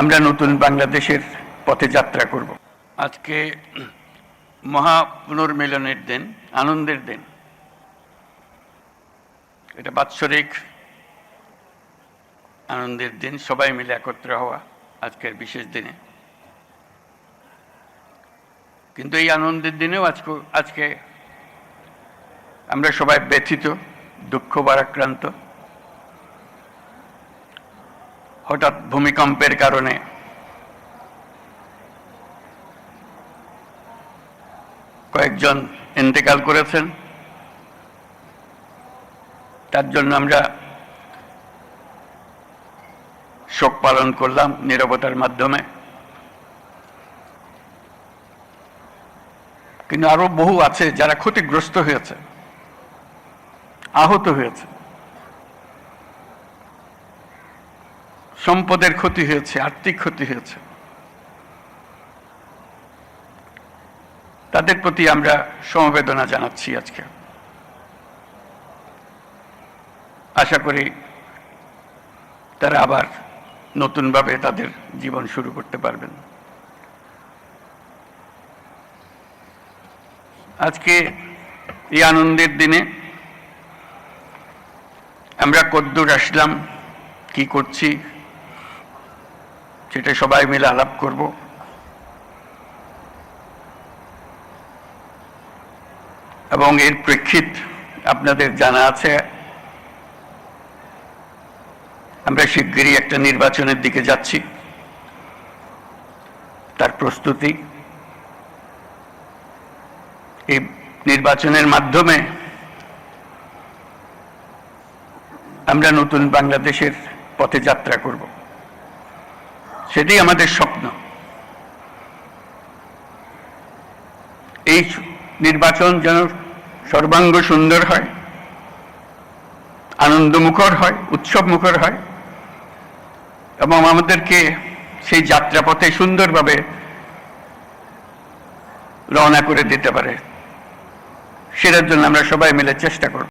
আমরা নতুন বাংলাদেশের পথে যাত্রা করব। আজকে মহা পুনর্মিলনের দিন, আনন্দের দিন। এটা বাৎসরিক আনন্দের দিন, সবাই মিলে একত্র হওয়া আজকের বিশেষ দিনে। কিন্তু এই আনন্দের দিনেও আজকে আজকে আমরা সবাই ব্যথিত, দুঃখ ভারাক্রান্ত। হঠাৎ ভূমিকম্পের কারণে। কয়েকজন ইন্তেকাল করেছেন। তার জন্য আমরা শোক পালন করলাম নিরবতার মাধ্যমে। কিন্তু আরও বহু আছে যারা ক্ষতিগ্রস্ত হয়েছে, আহত হয়েছে। সম্পদের ক্ষতি হয়েছে, আর্থিক ক্ষতি হয়েছে। তাদের প্রতি আমরা সমবেদনা জানাচ্ছি আজকে। আশা করি তারা আবার নতুনভাবে তাদের জীবন শুরু করতে পারবেন। আজকে এই আনন্দের দিনে আমরা কদ্দূর আসলাম, কি করছি সেটা সবাই মিলে আলাপ করব। এবং এর প্রেক্ষিত আপনাদের জানা আছে, আমরা শিগগিরই একটা নির্বাচনের দিকে যাচ্ছি। তার প্রস্তুতি। এই নির্বাচনের মাধ্যমে আমরা নতুন বাংলাদেশের পথে যাত্রা করব। সেটাই আমাদের স্বপ্ন। এই নির্বাচন যেন সর্বাঙ্গ সুন্দর হয়, আনন্দমুখর হয় উৎসব মুখর হয়, এবং আমাদেরকে সেই যাত্রাপথে সুন্দরভাবে রওনা করে দিতে পারে। সেটার জন্য আমরা সবাই মিলে চেষ্টা করব।